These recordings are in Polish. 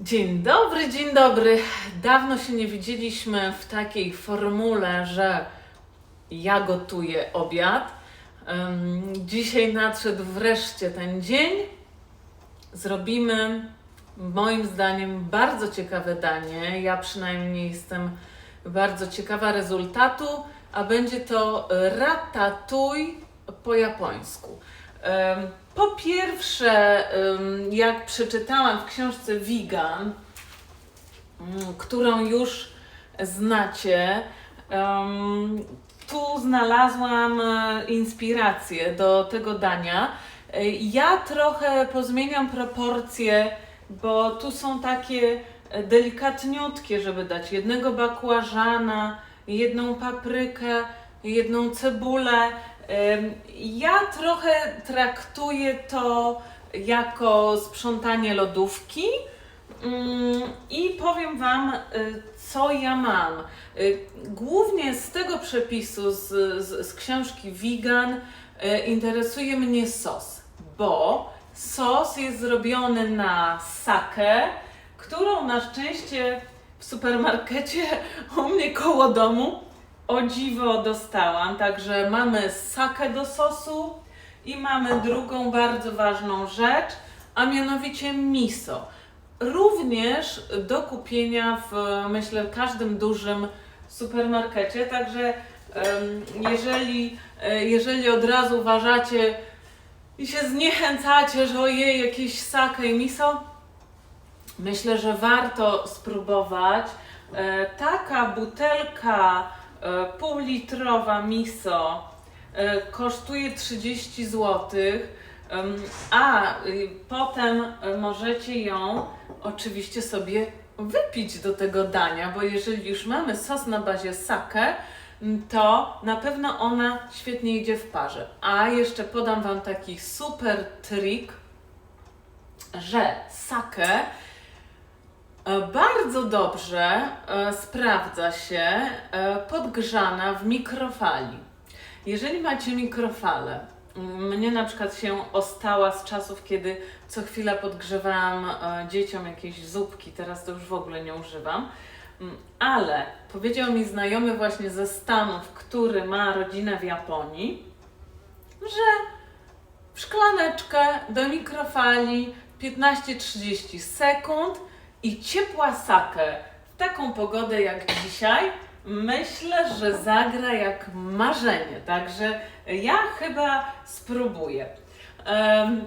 Dzień dobry, dzień dobry. Dawno się nie widzieliśmy w takiej formule, że ja gotuję obiad. Dzisiaj nadszedł wreszcie ten dzień. Zrobimy, moim zdaniem, bardzo ciekawe danie. Ja przynajmniej jestem bardzo ciekawa rezultatu, a będzie to ratatouille po japońsku. Po pierwsze, jak przeczytałam w książce mm, którą już znacie, tu znalazłam e, inspirację do tego dania. E, Ja trochę pozmieniam proporcje, bo tu są takie e, delikatniutkie, żeby dać jednego bakłażana, jedną paprykę, jedną cebulę. Ja trochę traktuję to jako sprzątanie lodówki. Mm, I powiem Wam, y, co ja mam. Y, Głównie z tego przepisu, z, z, z książki Vegan, y, interesuje mnie sos, bo sos jest zrobiony na sakę, którą na szczęście w supermarkecie u mnie koło domu o dziwo dostałam. Także mamy sakę do sosu i mamy drugą bardzo ważną rzecz, a mianowicie miso. Również do kupienia w, myślę, każdym dużym supermarkecie. Także jeżeli, e, jeżeli od razu uważacie i się zniechęcacie, że ojej, jakieś sake i miso, myślę, że warto spróbować. E, Taka butelka półlitrowa miso e, kosztuje 30 zł, a y, potem e, możecie ją oczywiście sobie wypić do tego dania, bo jeżeli już mamy sos na bazie sake, to na pewno ona świetnie idzie w parze. A jeszcze podam Wam taki super trik, że sake e, bardzo dobrze e, sprawdza się e, podgrzana w mikrofali. Jeżeli macie mikrofalę, m, mnie na przykład się ostała z czasów, kiedy co chwilę podgrzewałam e, dzieciom jakieś zupki, teraz to już w ogóle nie używam. Mm, Ale powiedział mi znajomy właśnie ze Stanów, który ma rodzinę w Japonii, że szklaneczkę do mikrofali 15-30 sekund i ciepła sakę w taką pogodę jak dzisiaj myślę, że zagra jak marzenie. Także ja chyba spróbuję. Em,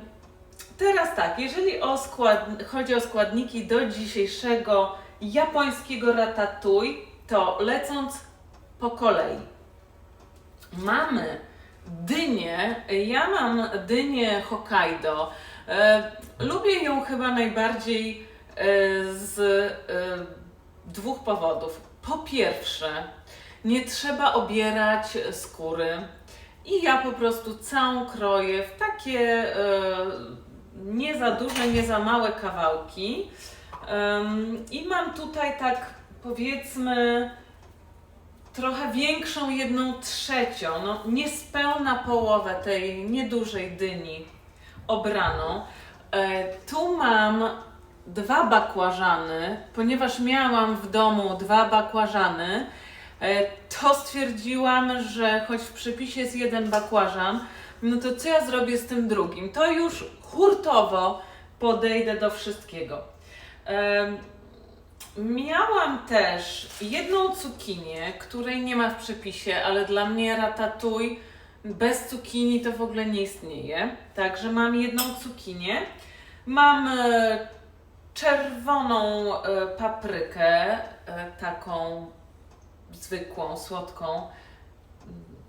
teraz tak, jeżeli o skład, chodzi o składniki do dzisiejszego japońskiego ratatouille, to lecąc po kolei. Mamy dynię. Ja mam dynię Hokkaido. E, lubię ją chyba najbardziej z e, dwóch powodów. Po pierwsze, nie trzeba obierać skóry. I ja po prostu całą kroję w takie e, nie za duże, nie za małe kawałki. I mam tutaj tak powiedzmy trochę większą jedną trzecią, no niespełna połowę tej niedużej dyni obraną. E, tu mam dwa bakłażany, ponieważ miałam w domu dwa bakłażany, e, to stwierdziłam, że choć w przepisie jest jeden bakłażan, no to co ja zrobię z tym drugim? To już hurtowo podejdę do wszystkiego. Miałam też jedną cukinię, której nie ma w przepisie, ale dla mnie ratatouille bez cukinii to w ogóle nie istnieje. Także mam jedną cukinię. Mam e, czerwoną e, paprykę, e, taką zwykłą, słodką,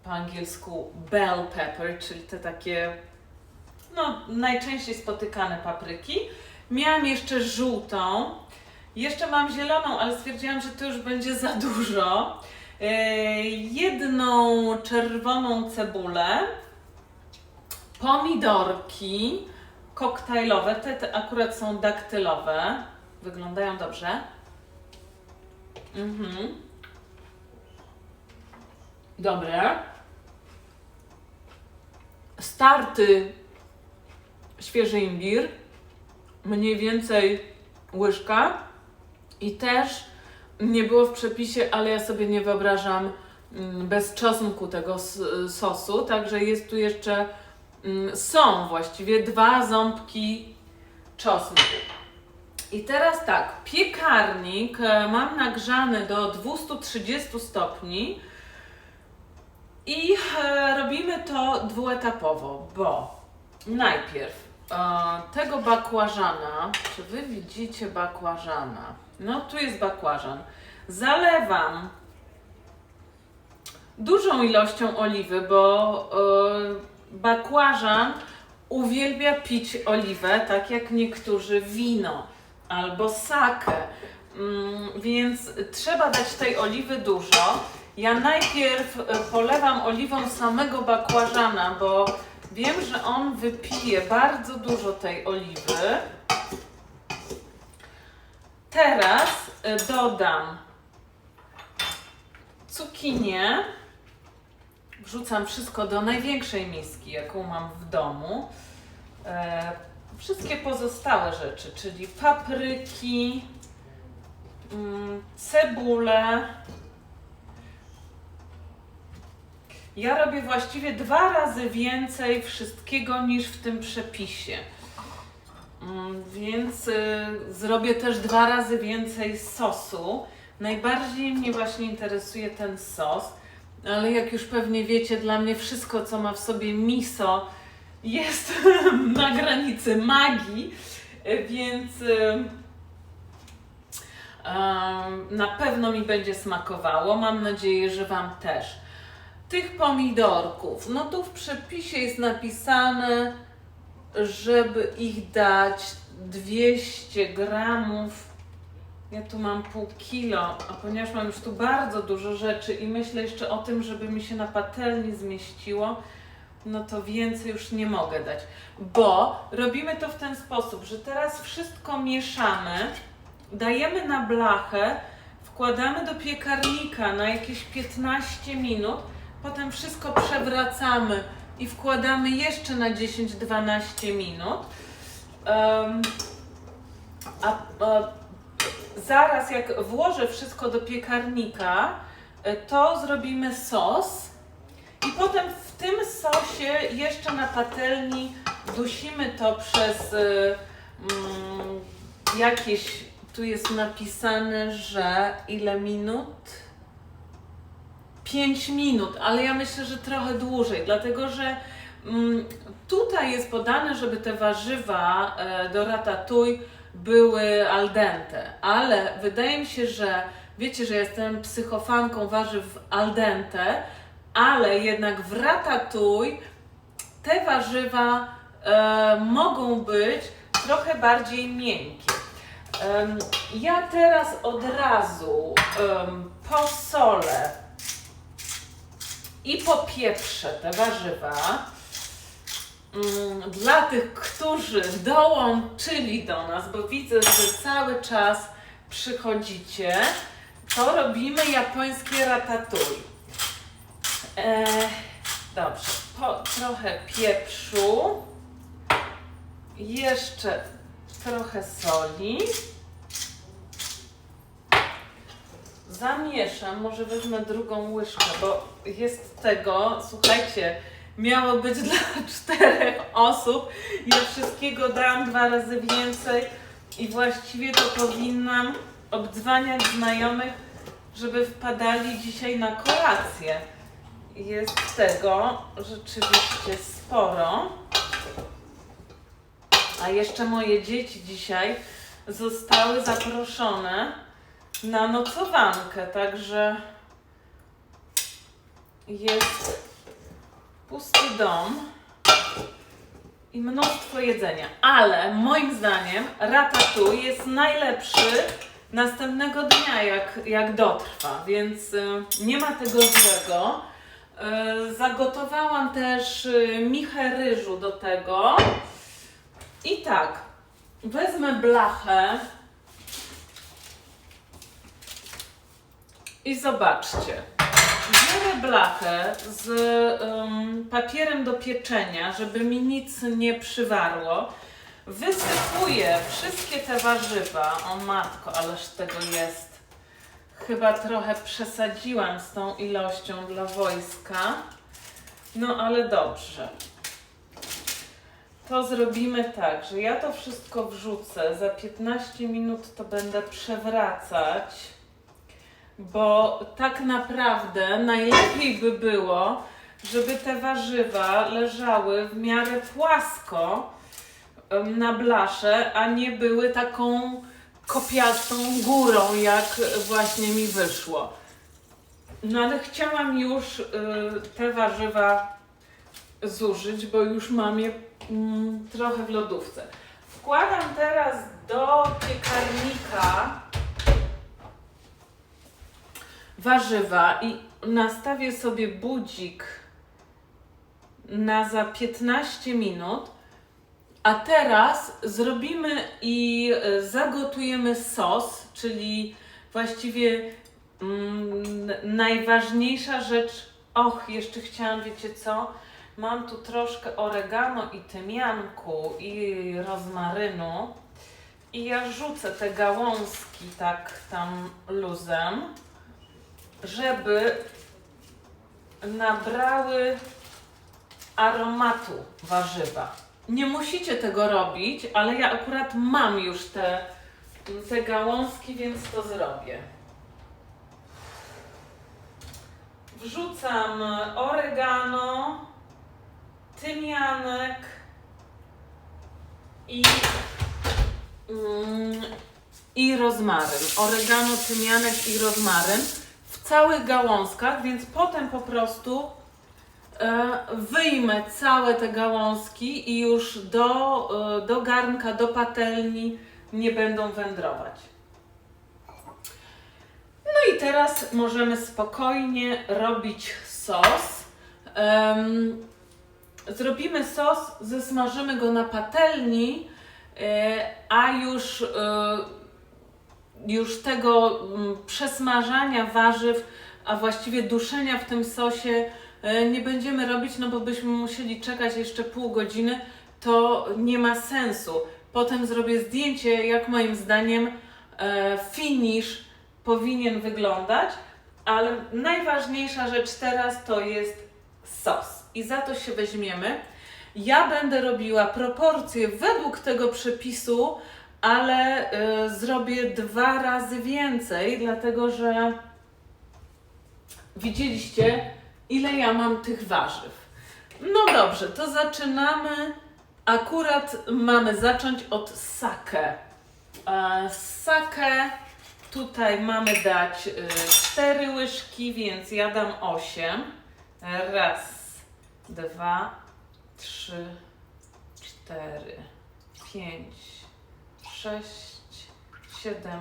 po angielsku bell pepper, czyli te takie no, najczęściej spotykane papryki. Miałam jeszcze żółtą, jeszcze mam zieloną, ale stwierdziłam, że to już będzie za dużo. E, jedną czerwoną cebulę, pomidorki koktajlowe, te, te akurat są daktylowe, wyglądają dobrze. Mhm. Dobre. Starty świeży imbir, mniej więcej łyżka i też nie było w przepisie, ale ja sobie nie wyobrażam mm, bez czosnku tego sosu, także jest tu jeszcze, są właściwie dwa ząbki czosnku. I teraz tak, piekarnik e, mam nagrzany do 230 stopni i e, robimy to dwuetapowo, bo najpierw e, tego bakłażana, czy wy widzicie bakłażana? No tu jest bakłażan. Zalewam dużą ilością oliwy, bo bakłażan uwielbia pić oliwę, tak jak niektórzy wino albo sakę. Mm, więc trzeba dać tej oliwy dużo. Ja najpierw e, polewam oliwą samego bakłażana, bo wiem, że on wypije bardzo dużo tej oliwy. Teraz e, dodam cukinię. Wrzucam wszystko do największej miski, jaką mam w domu. E, wszystkie pozostałe rzeczy, czyli papryki, mm, cebulę. Ja robię właściwie dwa razy więcej wszystkiego niż w tym przepisie. Mm, Więc y, zrobię też dwa razy więcej sosu. Najbardziej mnie właśnie interesuje ten sos, ale jak już pewnie wiecie, dla mnie wszystko, co ma w sobie miso, jest na granicy magii, więc na pewno mi będzie smakowało. Mam nadzieję, że Wam też. Tych pomidorków, no tu w przepisie jest napisane, żeby ich dać 200 gramów. Ja tu mam pół kilo, a ponieważ mam już tu bardzo dużo rzeczy i myślę jeszcze o tym, żeby mi się na patelni zmieściło, no to więcej już nie mogę dać. Bo robimy to w ten sposób, że teraz wszystko mieszamy, dajemy na blachę, wkładamy do piekarnika na jakieś 15 minut, potem wszystko przewracamy i wkładamy jeszcze na 10-12 minut. Em, a, a zaraz jak włożę wszystko do piekarnika, e, to zrobimy sos i potem w tym sosie jeszcze na patelni dusimy to przez y, mm, jakieś, tu jest napisane, że ile minut? 5 minut, ale ja myślę, że trochę dłużej, dlatego że mm, tutaj jest podane, żeby te warzywa e, do ratatouille były al dente, ale wydaje mi się, że wiecie, że jestem psychofanką warzyw al dente, ale jednak w ratatouille te warzywa e, mogą być trochę bardziej miękkie. Ja teraz od razu em, posolę i popieprzę te warzywa. Mm, Dla tych, którzy dołączyli do nas, bo widzę, że cały czas przychodzicie, to robimy japońskie ratatouille. E, dobrze, po, trochę pieprzu, jeszcze trochę soli. Zamieszam, może wezmę drugą łyżkę, bo jest tego, słuchajcie, miało być dla czterech osób. Ja wszystkiego dałam dwa razy więcej i właściwie to powinnam obdzwaniać znajomych, żeby wpadali dzisiaj na kolację. Jest tego rzeczywiście sporo. A jeszcze moje dzieci dzisiaj zostały zaproszone na nocowankę, także jest pusty dom i mnóstwo jedzenia. Ale moim zdaniem ratatouille jest najlepszy następnego dnia, jak, jak dotrwa, więc y, nie ma tego złego. Y, zagotowałam też y, michę ryżu do tego. I tak, wezmę blachę i zobaczcie. Biorę blachę z ym, papierem do pieczenia, żeby mi nic nie przywarło. Wysypuję wszystkie te warzywa. O matko, ależ tego jest. Chyba trochę przesadziłam z tą ilością dla wojska. No ale dobrze. To zrobimy tak, że ja to wszystko wrzucę. Za 15 minut to będę przewracać, bo tak naprawdę najlepiej by było, żeby te warzywa leżały w miarę płasko na blasze, a nie były taką kopiastą górą, jak właśnie mi wyszło. No ale chciałam już y, te warzywa zużyć, bo już mam je mm, trochę w lodówce. Wkładam teraz do piekarnika warzywa i nastawię sobie budzik na za 15 minut. A teraz zrobimy i e, zagotujemy sos, czyli właściwie mm, najważniejsza rzecz. Och, jeszcze chciałam, wiecie co? Mam tu troszkę oregano i tymianku i rozmarynu. I ja rzucę te gałązki tak tam luzem, żeby nabrały aromatu warzywa. Nie musicie tego robić, ale ja akurat mam już te, te gałązki, więc to zrobię. Wrzucam oregano, tymianek i, mm, i rozmaryn. Oregano, tymianek i rozmaryn w całych gałązkach, więc potem po prostu e, wyjmę całe te gałązki i już do, e, do garnka, do patelni nie będą wędrować. No i teraz możemy spokojnie robić sos. Zrobimy sos, zesmażymy go na patelni, e, a już, już tego mm, przesmażania warzyw, a właściwie duszenia w tym sosie e, nie będziemy robić, no bo byśmy musieli czekać jeszcze pół godziny, to nie ma sensu. Potem zrobię zdjęcie, jak moim zdaniem e, finish powinien wyglądać, ale najważniejsza rzecz teraz to jest sos. I za to się weźmiemy. Ja będę robiła proporcje według tego przepisu, ale y, zrobię dwa razy więcej, dlatego że widzieliście, ile ja mam tych warzyw. No dobrze, to zaczynamy. Akurat mamy zacząć od sake. E, Sake tutaj mamy dać y, 4 łyżki, więc ja dam 8. Raz, dwa, trzy, cztery, pięć, sześć, siedem,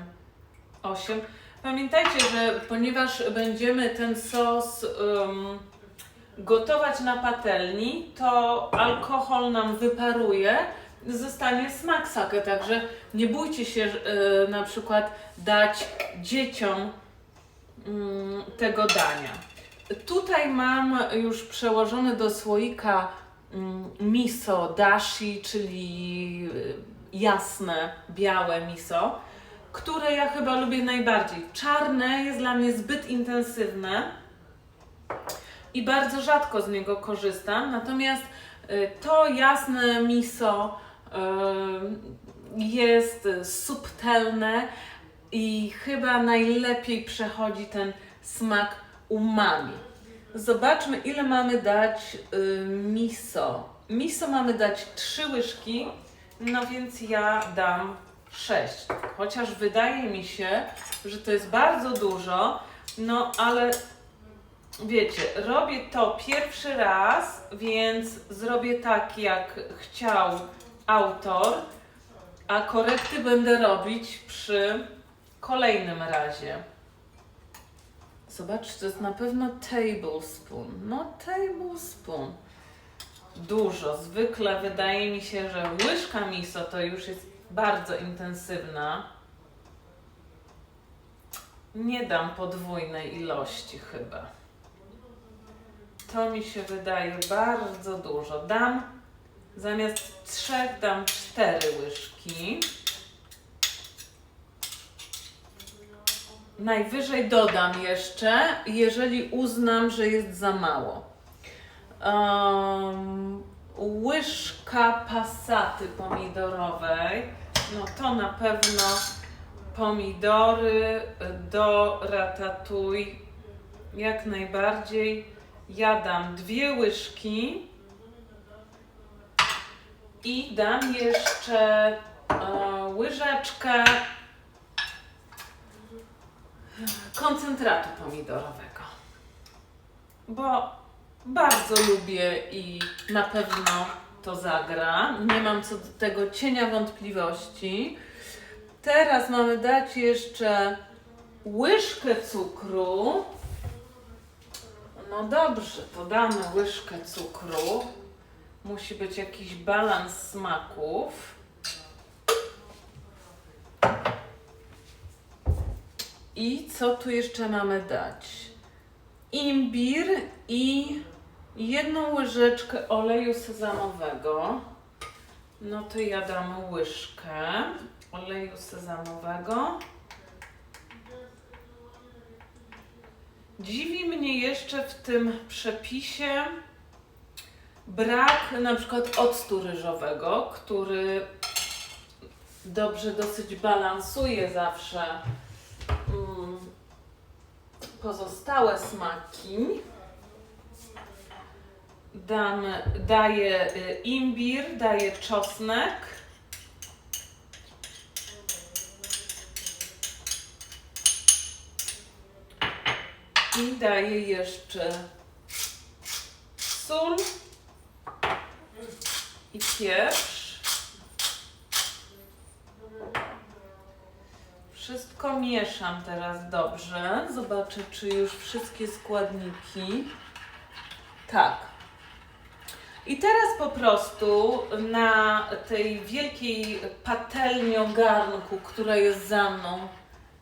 osiem. Pamiętajcie, że ponieważ będziemy ten sos um, gotować na patelni, to alkohol nam wyparuje, zostanie smak sake, także nie bójcie się e, na przykład dać dzieciom tego dania. Tutaj mam już przełożone do słoika miso dashi, czyli y, jasne, białe miso, które ja chyba lubię najbardziej. Czarne jest dla mnie zbyt intensywne i bardzo rzadko z niego korzystam, natomiast y, to jasne miso y, jest subtelne i chyba najlepiej przechodzi ten smak umami. Zobaczmy, ile mamy dać y, miso. Miso mamy dać 3 łyżki, no więc ja dam 6. Chociaż wydaje mi się, że to jest bardzo dużo, no ale wiecie, robię to pierwszy raz, więc zrobię tak, jak chciał autor, a korekty będę robić przy kolejnym razie. Zobacz, to jest na pewno tablespoon. No, tablespoon. Dużo. Zwykle wydaje mi się, że łyżka miso to już jest bardzo intensywna. Nie dam podwójnej ilości chyba. To mi się wydaje bardzo dużo. Dam Zamiast trzech dam cztery łyżki. Najwyżej dodam jeszcze, jeżeli uznam, że jest za mało. Um, łyżka pasaty pomidorowej. No to na pewno pomidory do ratatouille jak najbardziej. Ja dam dwie łyżki i dam jeszcze e, łyżeczkę koncentratu pomidorowego. Bo bardzo lubię i na pewno to zagra. Nie mam co do tego cienia wątpliwości. Teraz mamy dać jeszcze łyżkę cukru. No dobrze, to damy łyżkę cukru. Musi być jakiś balans smaków. I co tu jeszcze mamy dać? Imbir i jedną łyżeczkę oleju sezamowego. No to ja dam łyżkę oleju sezamowego. Dziwi mnie jeszcze w tym przepisie brak na przykład octu ryżowego, który dobrze dosyć balansuje zawsze pozostałe smaki. Dam, daję y, imbir, daję czosnek. I daję jeszcze sól i pieprz. Wszystko mieszam teraz dobrze. Zobaczę, czy już wszystkie składniki. Tak. I teraz po prostu na tej wielkiej patelni ogarnku, która jest za mną,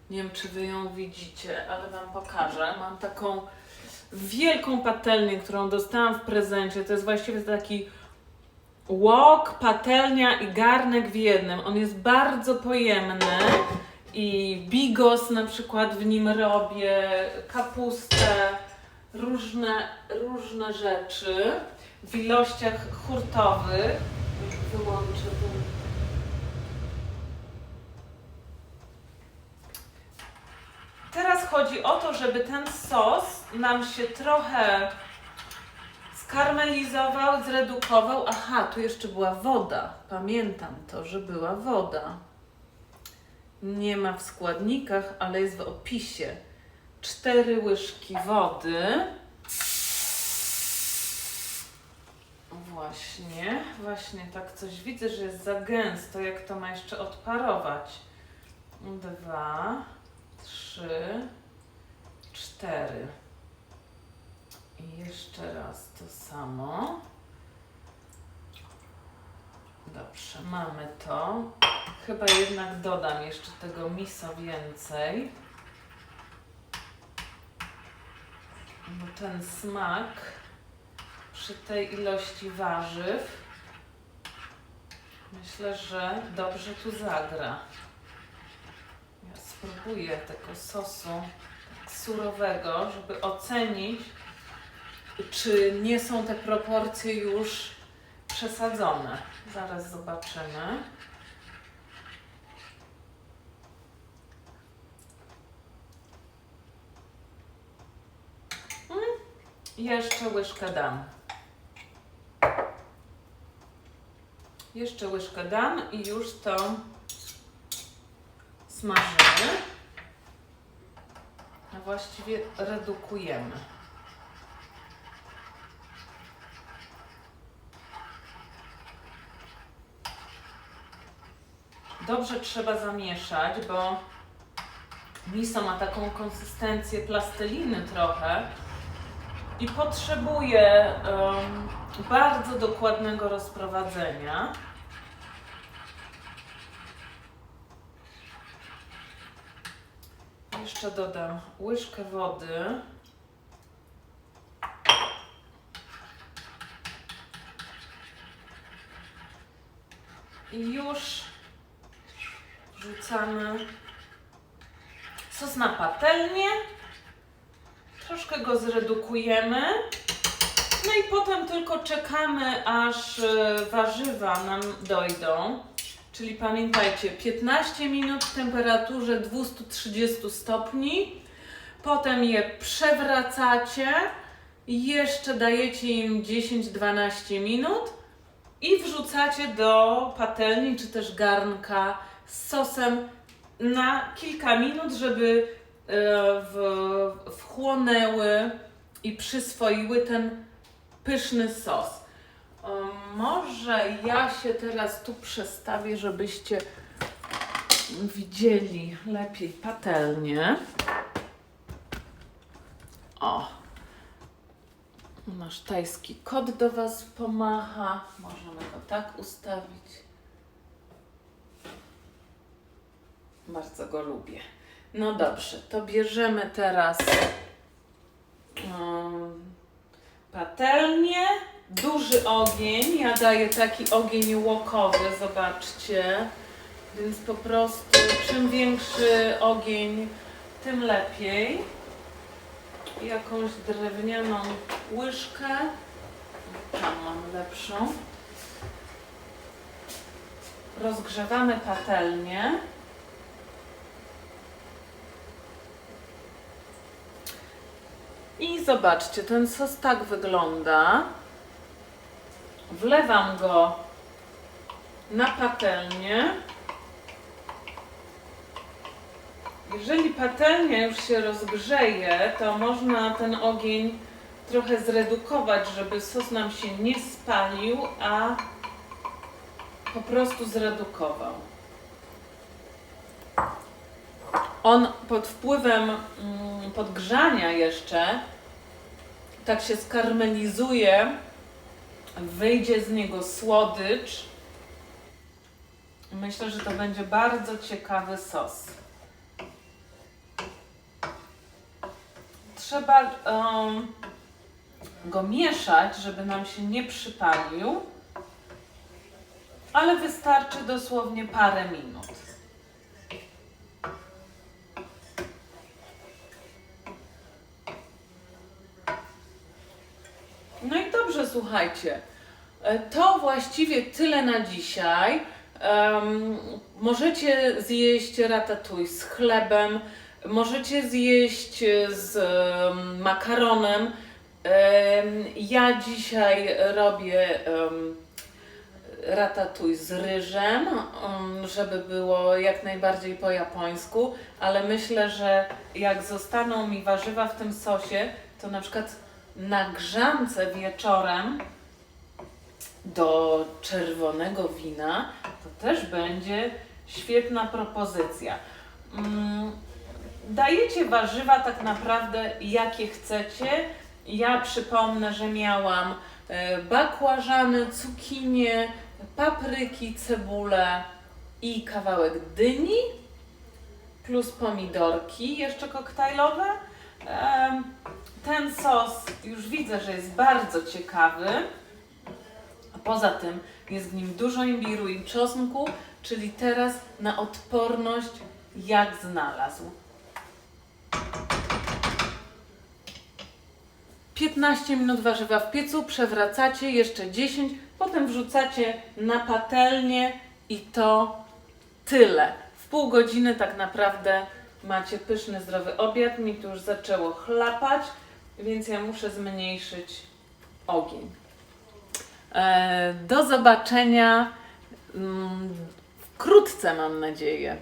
nie wiem czy wy ją widzicie, ale wam pokażę. Mam taką wielką patelnię, którą dostałam w prezencie. To jest właściwie taki łok, patelnia i garnek w jednym. On jest bardzo pojemny i bigos na przykład w nim robię, kapustę, różne, różne rzeczy w ilościach hurtowych. Wyłączę ten. Teraz chodzi o to, żeby ten sos nam się trochę skarmelizował, zredukował. Aha, tu jeszcze była woda. Pamiętam to, że była woda. Nie ma w składnikach, ale jest w opisie. Cztery łyżki wody. Właśnie, właśnie tak coś widzę, że jest za gęsto. Jak to ma jeszcze odparować? Dwa, trzy, cztery. I jeszcze raz to samo. Dobrze, mamy to. Chyba jednak dodam jeszcze tego miso więcej. Bo ten smak przy tej ilości warzyw myślę, że dobrze tu zagra. Ja spróbuję tego sosu tak surowego, żeby ocenić, czy nie są te proporcje już przesadzone. Zaraz zobaczymy. Jeszcze łyżkę dam. Jeszcze łyżkę dam i już to smażymy. A właściwie redukujemy. Dobrze trzeba zamieszać, bo miso ma taką konsystencję plasteliny trochę i potrzebuje em, bardzo dokładnego rozprowadzenia. Jeszcze dodam łyżkę wody. I już wrzucamy sos na patelnię. Troszkę go zredukujemy. No i potem tylko czekamy, aż e, warzywa nam dojdą. Czyli pamiętajcie, 15 minut w temperaturze 230 stopni. Potem je przewracacie. Jeszcze dajecie im 10-12 minut i wrzucacie do patelni czy też garnka z sosem na kilka minut, żeby w, wchłonęły i przyswoiły ten pyszny sos. Um, Może ja się teraz tu przestawię, żebyście widzieli lepiej patelnię. O, nasz tajski kot do Was pomacha. Możemy go tak ustawić. Bardzo go lubię. No dobrze, to bierzemy teraz um, patelnię, duży ogień. Ja daję taki ogień łokowy, zobaczcie. Więc po prostu czym większy ogień, tym lepiej. Jakąś drewnianą łyżkę. Tam mam lepszą. Rozgrzewamy patelnię. I zobaczcie, ten sos tak wygląda. Wlewam go na patelnię. Jeżeli patelnia już się rozgrzeje, to można ten ogień trochę zredukować, żeby sos nam się nie spalił, a po prostu zredukował. On pod wpływem mm, podgrzania jeszcze tak się skarmelizuje, wyjdzie z niego słodycz. Myślę, że to będzie bardzo ciekawy sos. Trzeba em, go mieszać, żeby nam się nie przypalił, ale wystarczy dosłownie parę minut. No i dobrze, słuchajcie. E, To właściwie tyle na dzisiaj. Em, możecie zjeść ratatouille z chlebem, możecie zjeść z em, makaronem. Em, ja dzisiaj robię em, ratatouille z ryżem, em, żeby było jak najbardziej po japońsku, ale myślę, że jak zostaną mi warzywa w tym sosie, to na przykład na grzance wieczorem do czerwonego wina to też będzie świetna propozycja. Mm, Dajecie warzywa tak naprawdę jakie chcecie. Ja przypomnę, że miałam e, bakłażany, cukinie, papryki, cebulę i kawałek dyni plus pomidorki jeszcze koktajlowe. Ten sos już widzę, że jest bardzo ciekawy. A poza tym jest w nim dużo imbiru i czosnku, czyli teraz na odporność jak znalazł. 15 minut warzywa w piecu, przewracacie jeszcze 10, potem wrzucacie na patelnię i to tyle. W pół godziny tak naprawdę macie pyszny, zdrowy obiad. Mi tu już zaczęło chlapać, więc ja muszę zmniejszyć ogień. E, do zobaczenia mm, wkrótce, mam nadzieję.